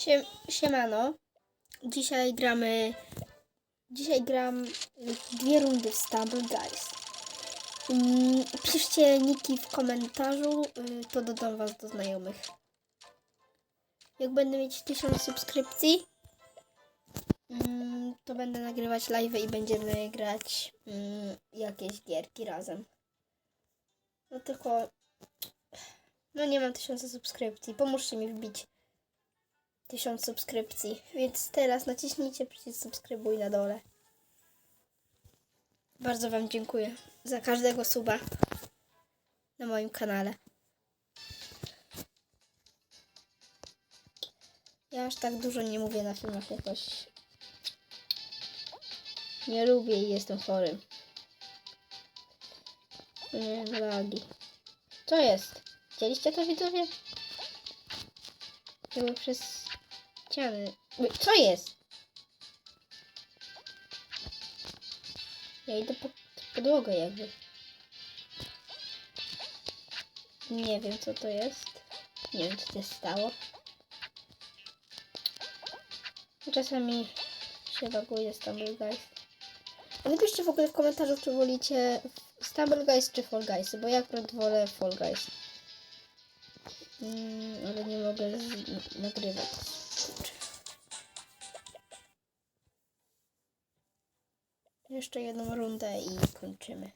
Siem, siemano. Dzisiaj gramy. Dzisiaj gram dwie rundy w Stumble Guys. Mm, Piszcie niki w komentarzu, y, to dodam was do znajomych. Jak będę mieć 1000 subskrypcji, mm, to będę nagrywać live i będziemy grać mm, jakieś gierki razem. No tylko. No nie mam 1000 subskrypcji. Pomóżcie mi wbić 1000 subskrypcji. Więc teraz naciśnijcie przycisk subskrybuj na dole. Bardzo Wam dziękuję za każdego suba na moim kanale. Ja aż tak dużo nie mówię na filmach jakoś. Nie lubię i jestem chorym. Nie, lagi. Co jest? Widzieliście to widzowie? Jakby przez ściany. Oj, Co jest? Ja idę pod podłogę jakby. Nie wiem co to jest. Nie wiem co się stało. Czasami się baguje Stumble Guys. A napiszcie w ogóle w komentarzu, czy wolicie Stumble Guys czy Fall Guys, bo ja akurat wolę Fall Guys. Mm, ale nie mogę nagrywać. Jeszcze jedną rundę i kończymy.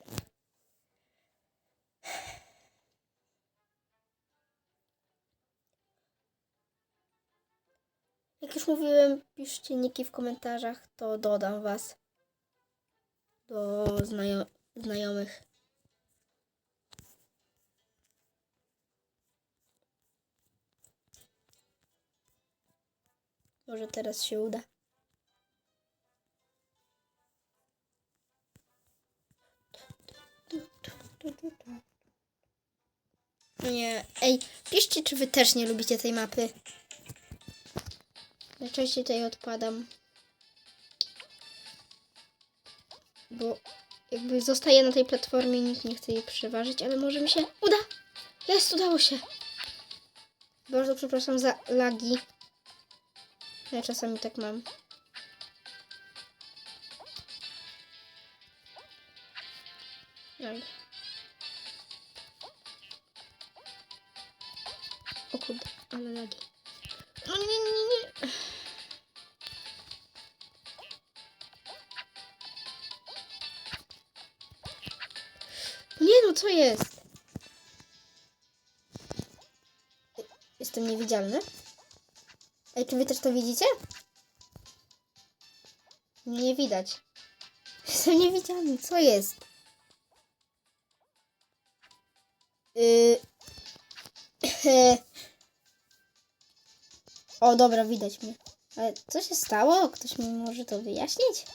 Jak już mówiłem, piszcie niki w komentarzach, to dodam was do znajo- znajomych. Może teraz się uda. Nie, ej, piszcie, czy wy też nie lubicie tej mapy. Najczęściej tutaj odpadam. Bo jakby zostaję na tej platformie, nikt nie chce jej przeważyć, ale może mi się uda. Jest, udało się. Bardzo przepraszam za lagi. Ja czasami tak mam. Oj. O kurde, ale lagi. No nie, nie, nie, nie. No, co jest? Jestem niewidzialny? Ej, czy wy też to widzicie? Nie widać. Jestem niewidzialny, co jest? Yy... O, dobra, widać mnie. Ale co się stało? Ktoś mi może to wyjaśnić?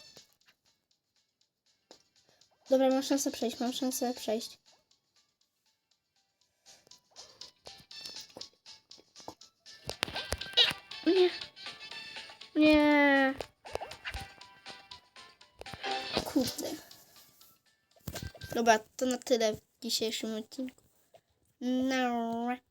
Dobra, mam szansę przejść, mam szansę przejść. Nie. Nie. Kurde. Dobra, to na tyle w dzisiejszym odcinku. No.